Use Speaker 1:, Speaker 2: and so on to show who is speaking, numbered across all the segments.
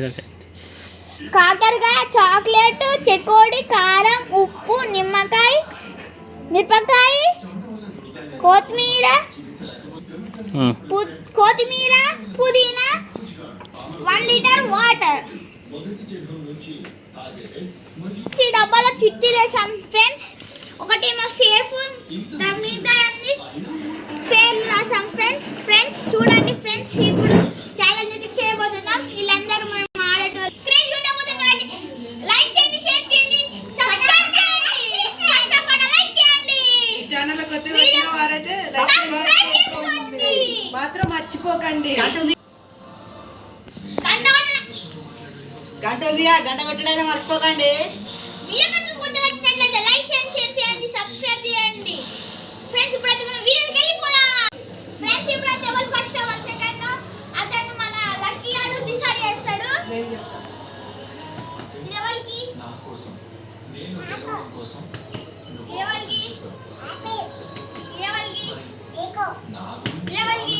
Speaker 1: కాకరకాయ.
Speaker 2: కాకరకాయ చాక్లెట్ చెకోడి కారం ఉప్పు నిమ్మకాయ మిరపకాయ కొత్తిమీర కొత్తిమీర పుదీనా వన్ లీటర్ వాటర్. ఈ డబ్బాలో చిట్టీలు వేసాం ఫ్రెండ్స్. ఒకటేమో సేఫ్. దాని మీద అన్ని పేర్లు రాసాం ఫ్రెండ్స్. ఫ్రెండ్స్ చూడండి ఫ్రెండ్స్ ఇప్పుడు ఛాలెంజ్ చేయబోతున్నాం. వీళ్ళందరూ గంట
Speaker 3: ఉందిగా గంట కొట్టడానికి మర్చిపోకండి.
Speaker 2: వీడియో కనుక కొత్తగా వచ్చినట్లయితే లైక్ చేయండి షేర్ చేయండి సబ్స్క్రైబ్ చేయండి. ఫ్రెండ్స్ ఇప్పుడైతే మనం వీడియోకి వెళ్ళిపోదాం. ఫ్రెండ్స్ ఇప్పుడైతే ఎవరు ఫస్ట్ ఎవరు సెకండ్ అతను మన లక్కీ గారు డిసైడ్ చేస్తాడు. ఇది ఎవరికి? ఇది ఎవరికి? ఇది ఎవరికి? ఇది ఎవరికి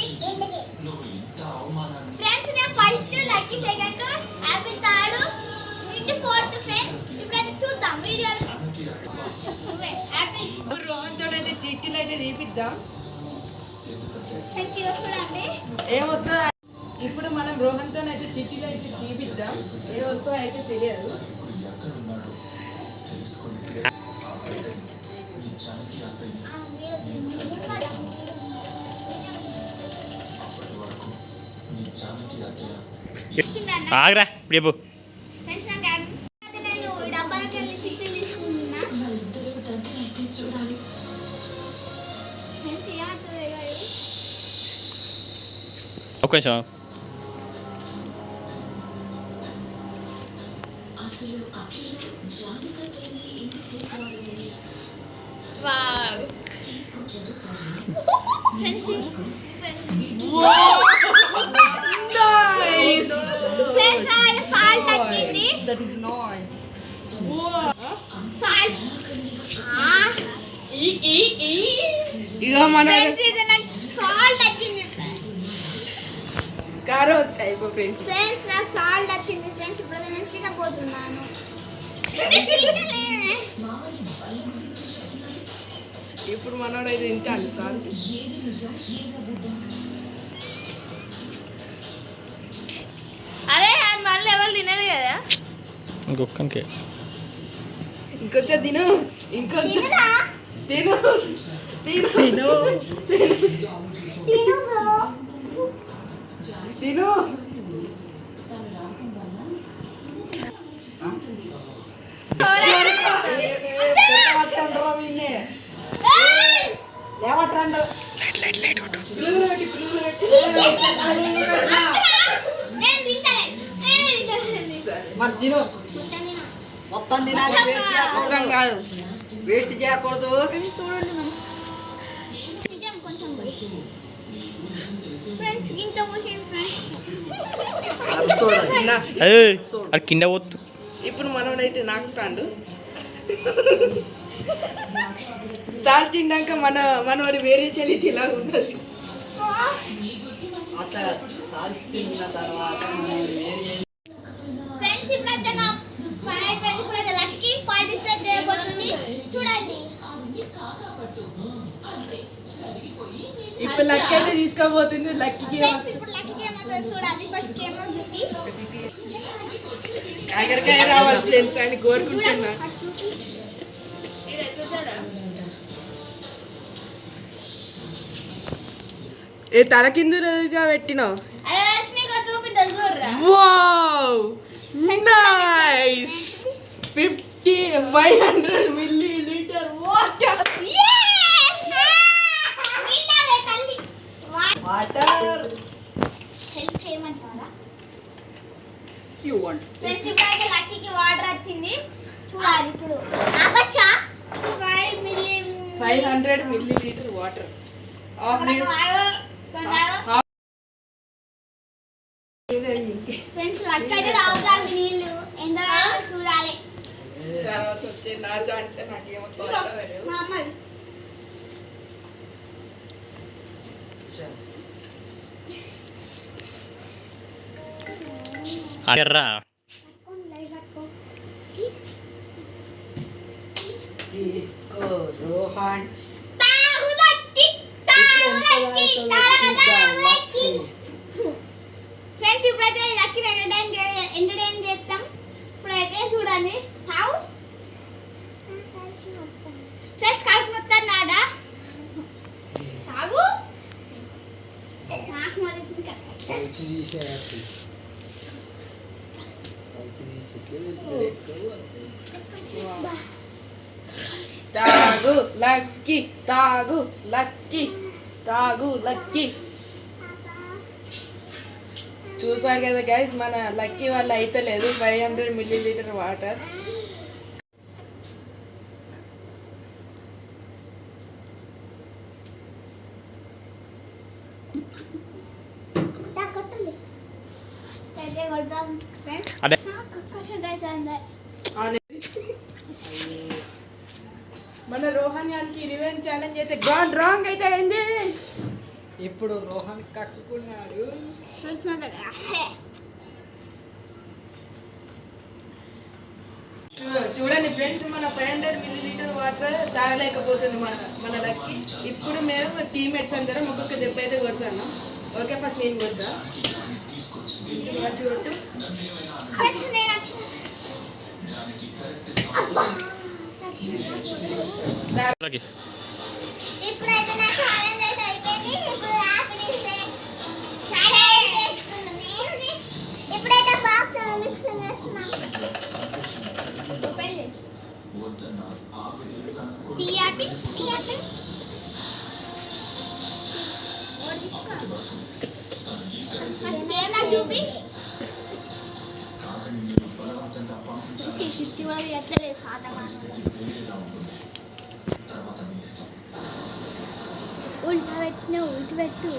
Speaker 2: ఫ్రెండ్స్ నేను ఫస్ట్ లక్కీ సెకండ్ ఇప్పుడైతే
Speaker 4: అయితే చీటీలు అయితే తీపిద్దాం ఏమొస్తుందో ఇప్పుడు మనం రోహన్తో అయితే చిట్టీలు అయితే తీపిద్దాం ఏ వస్తువు అయితే తెలియదు
Speaker 1: ఆగ్రా ఇప్పుడు
Speaker 2: ఇవాళ?
Speaker 1: ఒక్క నిమిషం.
Speaker 2: వావ్. ఫ్రెండ్స్ ఫ్రెండ్స్ ఆయన సాల్ట్ వచ్చింది. సాల్ట్
Speaker 4: మన
Speaker 2: సాల్ట్ వచ్చింది
Speaker 4: కారం వస్తాయి ఫ్రెండ్స్.
Speaker 2: ఫ్రెండ్స్ నాకు సాల్ట్ వచ్చింది ఫ్రెండ్స్. ఇప్పుడు నేను తినబోతున్నాను
Speaker 4: ఇప్పుడు మనోడు అయితే తింటాను సార్
Speaker 2: అరే అది మళ్ళీ ఎవరు తినరు కదా?
Speaker 1: ఇంకొక్కనికి.
Speaker 4: ఇంకొంచెం తిను. ఇంకొంచెం తిను తిను తిను
Speaker 2: తిను నేను తింటాను నేను తింటాను
Speaker 3: మరి తిను. మొత్తం తినాలి.
Speaker 4: కాదు
Speaker 3: వేస్ట్ చేయకూడదు.
Speaker 2: చూడండి
Speaker 1: అదే కింద పోతు.
Speaker 4: ఇప్పుడు మనోడైతే నాకుతాడు. సార్ తిన్నాక మన మనోడి వేరియేషన్ ఇది ఇలా
Speaker 3: అట్లా తిన్న తర్వాత మనం వేరే
Speaker 2: ఫ్రెండ్స్ ఇప్పుడైతే నా ఫైవ్ ఫ్రెండ్స్ ఇప్పుడైతే లక్కీ పార్టిసిపేట్ చేయబోతుంది చూడండి
Speaker 4: ఇప్పుడు లక్ అయితే తీసుకోబోతుంది లక్కీకి
Speaker 2: ఫ్రెండ్స్ ఇప్పుడు చూడాలి ఫస్ట్
Speaker 4: కాకరకాయ రావాలి ఫ్రెండ్స్ అని
Speaker 2: చూడండి
Speaker 4: కోరుకుంటున్నా ఏ పెట్టినావు?
Speaker 2: చూడరా.
Speaker 4: Wow! Nice fifty five hundred milli litre water.
Speaker 3: Water.
Speaker 2: Help చేయమంటారా?
Speaker 3: యూ వాంట్
Speaker 2: ఫ్రెండ్స్ ఇప్పుడైతే లక్కీకి వాటర్ వచ్చింది. చూడాలి ఇప్పుడు. Five million
Speaker 4: five hundred milli litre water
Speaker 2: friends luck అయితే తాగుతాంది నీళ్ళు. ఎంత చూడాలి.
Speaker 4: తర్వాత వచ్చే నా ఛాన్స్ నాకేమో
Speaker 2: ఎర్రా
Speaker 3: తీసుకో రోహన్.
Speaker 1: ఫ్రెండ్స్ ఇప్పుడైతే లక్కీ ఎంటర్టైన్ ఎంటర్టైన్ చేస్తాం. ఇప్పుడైతే చూడండి. తాగు. ఫ్రెండ్స్ కడుపు తాగు. నాకు మరి
Speaker 4: తాగు లక్కీ తాగు లక్కీ తాగు లక్కీ. చూసారు కదా గైస్ మన లక్కీ వాళ్ళు అయితే లేదు five hundred milli litre water
Speaker 1: దా కొట్టండి అయితే కొడదాం ఫ్రెండ్స్
Speaker 2: అదే
Speaker 1: కక్కషన్ రైస్ అందే
Speaker 4: మన రోహన్ గారికి రివెంజ్ ఛాలెంజ్ అయితే గాన్ రాంగ్ అయితే అయింది.
Speaker 3: ఇప్పుడు రోహన్ కక్కుకున్నాడు.
Speaker 4: చూడండి ఫ్రెండ్స్ మన five hundred milli litre water తాగలేకపోతుంది మన మన లక్కీ ఇప్పుడు మేము టీమ్మేట్స్ అందరం ఒక్కొక్క దెబ్బ అయితే కొడతాను ఓకే ఫస్ట్ నేను కొడతా. చూడు.
Speaker 1: ఫ్రెండ్స్ నేను వచ్చిన అబ్బా సరిగ్గా.
Speaker 2: లోకి.
Speaker 1: ఇప్పుడైతే నా ఛాలెంజ్ అయితే అయిపోయింది ఇప్పుడు యాపిల్ ఇస్తే ఛాలెంజ్ చేస్తున్నాను నేను ఇప్పుడైతే బాక్స్ మిక్సింగ్ చేస్తున్నాం ఓపెన్ చేయి. Tea apple tea apple first same నాకు చూపి ఫిఫ్టీ కూడా ఎట్లేదు ఖాతా ఉల్టా పెట్టిన ఉల్టి పెట్టు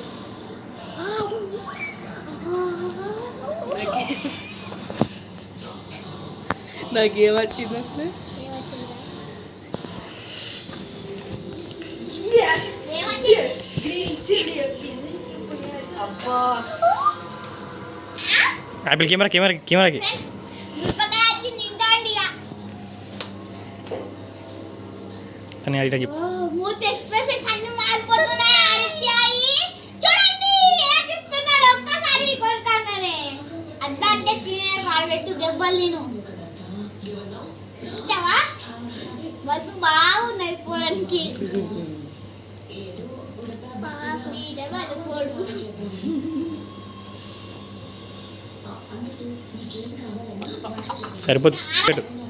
Speaker 4: నాకు ఏమొచ్చింది అసలు
Speaker 2: యాపిల్ కెమెరా కెమెరా కెమెరాకి
Speaker 1: చూసావా బతుకు బాగున్నది పోవడానికి.
Speaker 2: సరిపోతుంది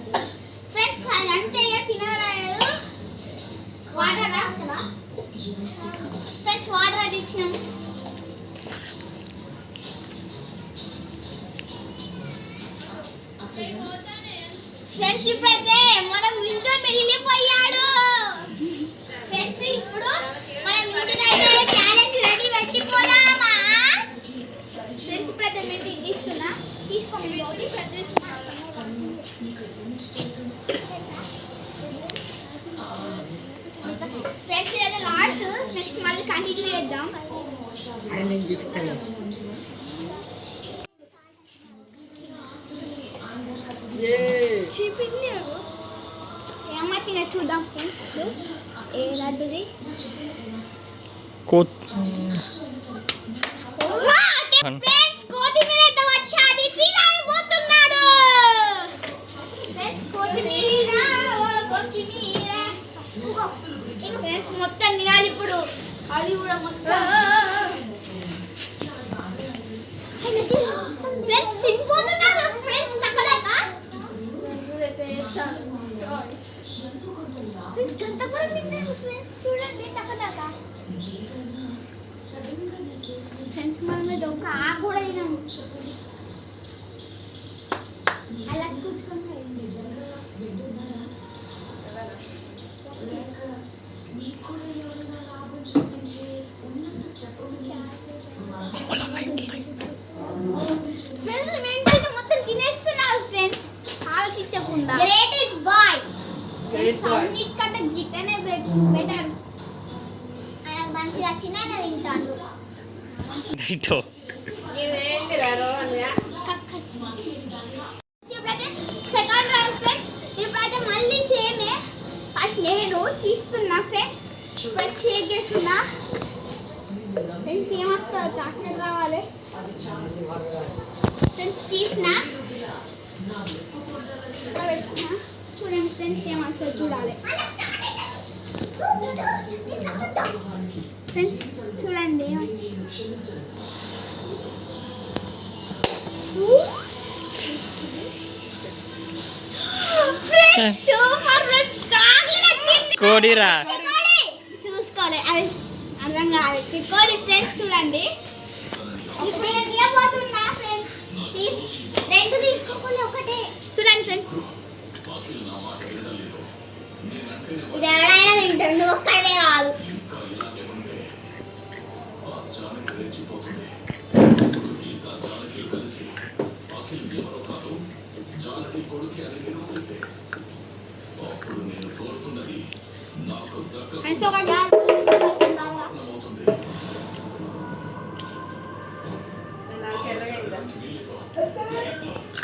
Speaker 1: ఇప్పుడైతే
Speaker 2: సెకండ్ రౌండ్ ఫ్రెండ్స్ ఇప్పుడైతే మళ్ళీ సేమే. ఫస్ట్ నేను తీస్తున్నా ఫ్రెండ్స్ ఇప్పుడు చేస్తున్నా. ఫ్రెండ్స్ ఏమొస్తా చాక్లెట్ రావాలి ఫ్రెండ్స్ తీసిన. చూడండి ఫ్రెండ్స్ ఏమొస్తుందో చూడాలి. ఫ్రెండ్స్ చూడండి
Speaker 1: కోడిరా.
Speaker 2: చూసుకోవాలి. అది అర్థం కాదు. చిక్కోడి ఫ్రెండ్స్ చూడండి. ఇప్పుడు ఫ్రెండ్స్ రెండు తీసుకోకుండా ఒకటే. చూడండి ఫ్రెండ్స్ ఇది ఎవడైనా తింటాడు. నువ్వు ఒక్కడే కాదు. ఫ్రెండ్స్ ఒకటి
Speaker 4: నాకు ఎర్రగైందా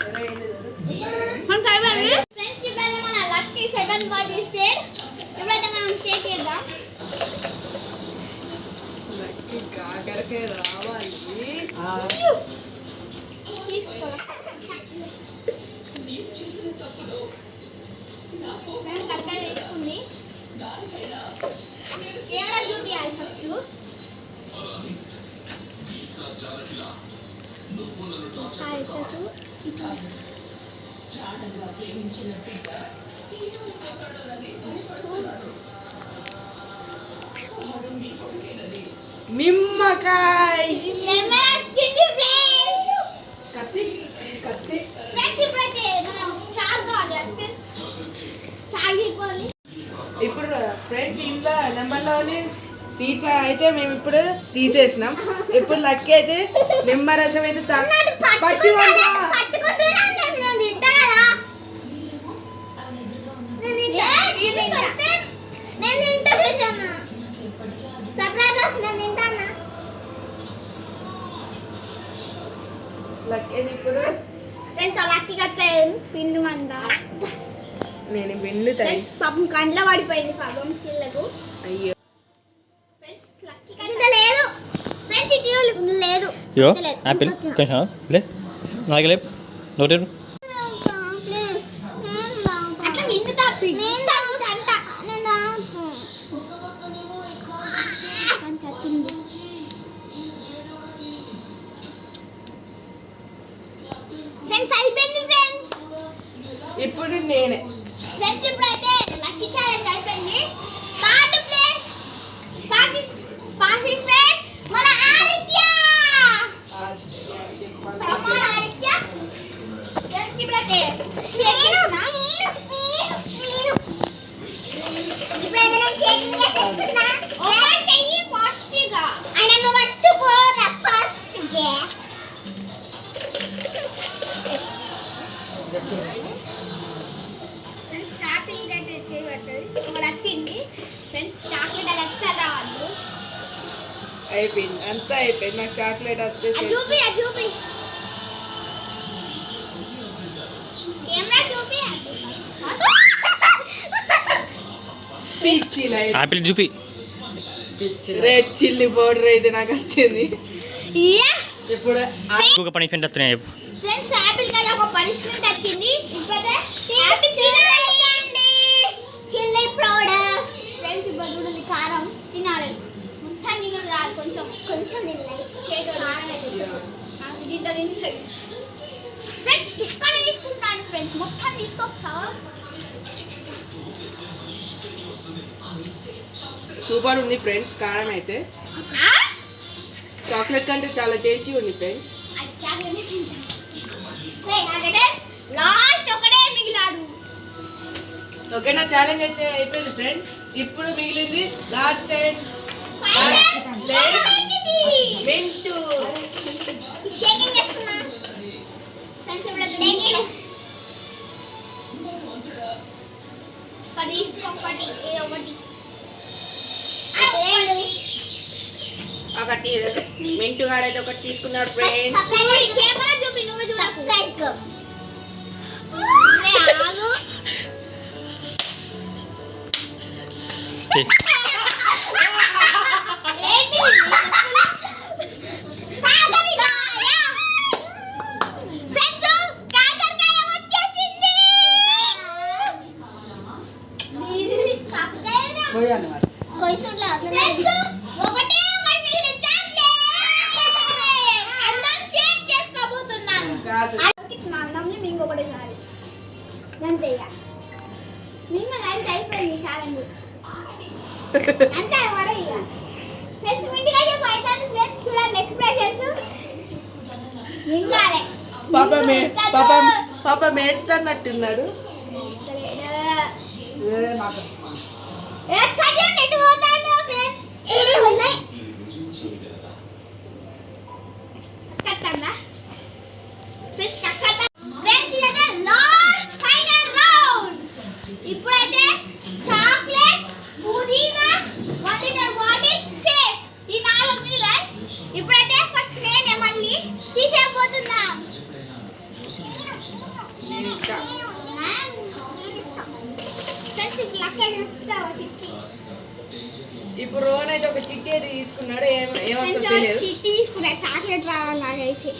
Speaker 4: ఎర్రగైంది
Speaker 2: మనం కలిపాలి ఫ్రెండ్స్ ఇప్పుడైతే మన లక్కీ సెకండ్ పార్టీ స్టేట్ ఇప్పుడైతే మనం షేక్ చేద్దాం
Speaker 4: లక్కీ కాకరకాయ రావాలి
Speaker 2: తీసుకో ఫ్రెండ్స్ లక్కీ తీసుకుంది ఏమైనా చూపించాలి ఫస్ట్
Speaker 4: నిమ్మకాయ
Speaker 2: లెమన్ వచ్చింది ఫ్రెండ్స్
Speaker 4: కత్తి కత్తి
Speaker 2: ఫ్రెండ్స్ ఇప్పుడైతే మనం చాక్ కావాలి ఫ్రెండ్స్ చాక్ ఇవ్వాలి
Speaker 4: ఇప్పుడు ఫ్రెండ్స్ ఇంట్లో నెంబర్లోని సీట్స్ అయితే మేము ఇప్పుడు తీసేసినాం. ఇప్పుడు లక్కీ అయితే నిమ్మరసం అయితే పట్టి
Speaker 2: పిండి
Speaker 4: నేను వెండుతాయి
Speaker 2: పాపం కండ్ల పడిపోయింది పాపం చిల్లకు.
Speaker 4: అయ్యో
Speaker 2: ఫ్రెండ్స్ లక్కీ లేదు ఫ్రెండ్స్ ఇటీవల లేదు.
Speaker 1: యాపిల్. కొంచెం లే నాలుగు లేపు నోటే
Speaker 2: ఫ్రెండ్స్ అయిపోయింది ఫ్రెండ్స్
Speaker 4: ఇప్పుడు నేనే.
Speaker 2: ఫ్రెండ్స్ ఇప్పుడైతే లక్కీ ఛాలెంజ్ అయిపోయింది.
Speaker 4: అయిపోయింది. అంతా అయిపోయింది. నాకు చాక్లెట్ వచ్చేసి
Speaker 2: చూపి అది చూపి.
Speaker 4: రెడ్ చిల్లీ పౌడర్ అయితే నాకు వచ్చింది.
Speaker 3: ఇప్పుడు
Speaker 1: ఇంకొక పనిష్మెంట్ వస్తున్నాయి
Speaker 2: ఫ్రెండ్స్ యాపిల్ కదా ఒక పనిష్మెంట్ వచ్చింది. ఇప్పుడైతే యాపిల్ తినాలి. చిల్లీ పౌడర్ ఫ్రెండ్స్ ఇప్పుడు చూడాలి కారం తినాలి. కాదు కొంచెం కొంచెం దీంతో తింటాడు ఫ్రెండ్స్ చుక్కని తీసుకుంటాను ఫ్రెండ్స్ మొత్తం తీసుకోవచ్చా?
Speaker 4: సూపర్ ఉంది ఫ్రెండ్స్ కారం అయితే. చాక్లెట్ కంటే చాలా టేస్టీ ఉంది ఫ్రెండ్స్
Speaker 2: లాస్ట్ ఒకటే మిగిలాడు.
Speaker 4: ఓకేనా ఛాలెంజ్ అయితే అయిపోయింది ఫ్రెండ్స్ ఇప్పుడు మిగిలింది లాస్ట్ టైం
Speaker 2: ఒకటి.
Speaker 4: మింటు గాడైతే ఒకటి తీసుకున్నాడు ఫ్రెండ్స్
Speaker 2: అంతే ఇక ఇక ఫ్రెండ్స్ ఇంటికి అయితే పైతాను ఫ్రెండ్స్ చూడండి ఎక్స్ప్రెషన్స్ మింగాలే
Speaker 4: పాప మే పాప పాప
Speaker 2: పోతాను ఫ్రెండ్స్ ఉన్నాయి కట్టండా ఫ్రెండ్స్ కట్టండా ఫ్రెండ్స్ ఇదే లాస్ట్ ఫైనల్ రౌండ్ ఇప్పుడైతే చాక్లెట్ పుదీనా వన్ లీటర్ బాటిల్ సేఫ్ ఈ నాలుగు మిగిలాయి ఇప్పుడైతే ఫస్ట్ నేనే మళ్ళీ తీసేయబోతున్నా
Speaker 4: ఇంకా.
Speaker 2: ఫ్రెండ్స్ ఇప్పుడు
Speaker 4: రోహన్ అయితే ఒక చిట్టి అయితే తీసుకున్నాడు ఏమొస్తుందో
Speaker 2: చిట్టి తీసుకున్నా చాక్లెట్ రావాలి నాకైతే.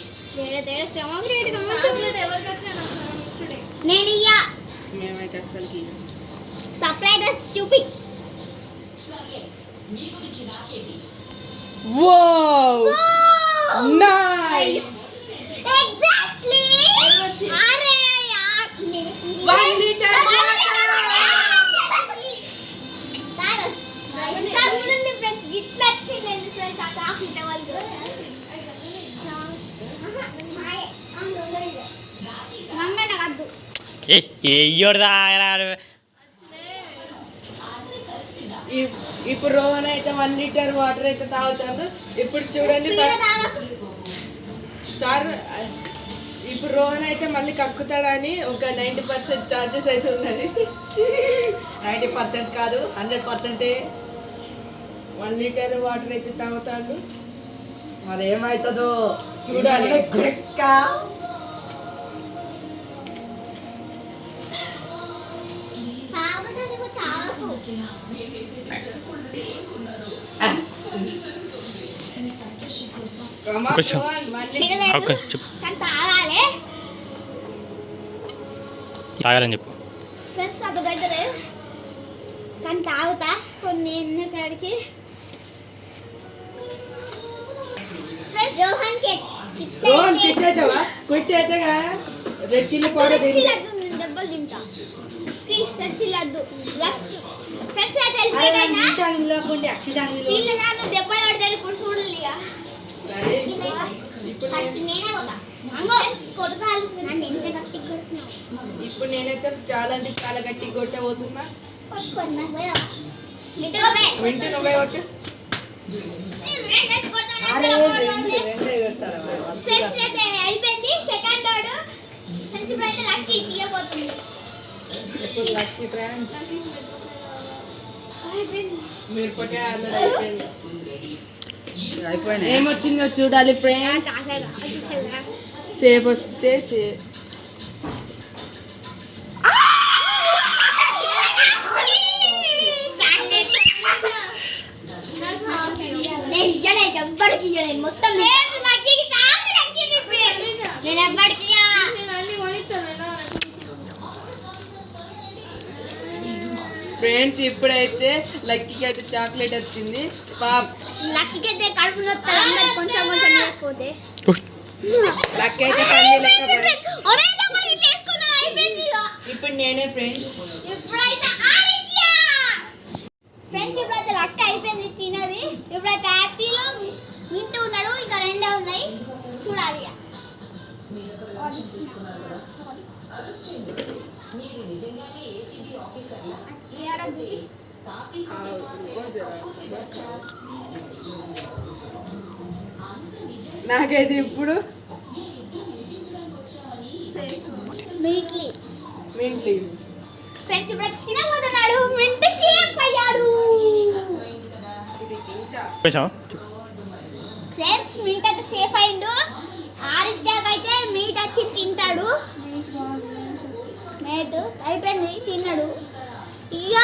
Speaker 2: నేను ఇయ్యా.
Speaker 4: మేమైతే అస్సలు
Speaker 2: సర్ప్రైజెస్ చూపి.
Speaker 4: నైస్!
Speaker 2: ఎగ్జాక్ట్లీ అరే యార్!
Speaker 4: One liter
Speaker 2: friends? వచ్చిందండి ఫ్రెండ్స్ ఆ చాక్లెట్ వాళ్ళు
Speaker 4: ఇప్పుడు రోహన్ అయితే వన్ లీటర్ వాటర్ అయితే తాగుతాడు. ఇప్పుడు చూడండి. సార్ ఇప్పుడు రోహన్ అయితే మళ్ళీ కక్కుతాడని ఒక నైంటీ పర్సెంట్ ఛార్జెస్ అయితే ఉన్నది.
Speaker 3: నైంటీ పర్సెంట్ కాదు హండ్రెడ్ పర్సెంటే
Speaker 4: వన్ లీటర్ వాటర్ అయితే తాగుతాడు.
Speaker 3: మరి ఏమవుతుందో
Speaker 4: చూడాలి.
Speaker 1: కొంచెం. చెప్పు.
Speaker 2: కానీ తాగాలి.
Speaker 1: తాగాలని చెప్పు.
Speaker 2: ఫ్రెష్ లేదు కానీ తాగుతా. కొన్ని ఎన్ని కాడికి. రోహన్
Speaker 4: క్విట్ అవుతావా క్విట్ అయితే రెడ్ చిల్లీ పౌడర్
Speaker 2: దెబ్బలు తింటా. ప్లీజ్ అయితే
Speaker 3: అక్షరాలు
Speaker 2: వీళ్ళు నన్ను దెబ్బలు పడతారు ఇప్పుడు చూడాలి ఫస్ట్ నేనే పోతా. అంగో. కొడతాను. నన్ను ఎంత గట్టి కొడుతున్నావు?
Speaker 4: ఇప్పుడు నేనైతే చాలా అంటే చాలా గట్టిగా కొట్టబోతున్నా.
Speaker 2: కొట్టుకున్నా
Speaker 4: నువ్వే కొట్టు.
Speaker 2: అయిపోయింది. సెకండ్ వాడు లక్కీ
Speaker 4: ఇప్పుడు లక్కీ ఫ్రెండ్స్ ఏమొచ్చిందో చూడాలి ఫ్రెండ్స్ సేఫ్ వస్తే
Speaker 2: మొత్తం నేను ఎవ్వడికి
Speaker 4: ఫ్రెండ్స్ ఇప్పుడైతే లక్కీకి అయితే చాక్లెట్ వచ్చింది. పాప్
Speaker 2: లక్కీకి అయితే కడుపు నొస్తుంది అందరికి కొంచెం కొంచెం లేకపోతే.
Speaker 4: లక్కీ అయితే పంది లెక్క. ఇప్పుడు నేనే ఫ్రెండ్స్.
Speaker 2: ఇప్పుడైతే ఆదిత్య ఫ్రెండ్స్ ఇప్పుడైతే లక్క అయిపోయింది తినది. ఇప్పుడైతే హ్యాపీలో వింటూ ఉన్నాడు ఇంకా రెండే ఉన్నాయి. చూడాలి?
Speaker 4: నాకైతే ఇప్పుడు
Speaker 2: మీట్లీ.
Speaker 4: మింట్లీ.
Speaker 2: ఫ్రెండ్స్ ఇప్పుడు తినబోతున్నాడు మింట్ షేక్ అయ్యాడు.
Speaker 1: కొంచెం
Speaker 2: మింట్ అయితే సేఫ్ అయిండు. ఆరిత్యాగ్ అయితే మీట్ వచ్చి తింటాడు. మేట్ అయిపోయింది తిన్నాడు. ఇక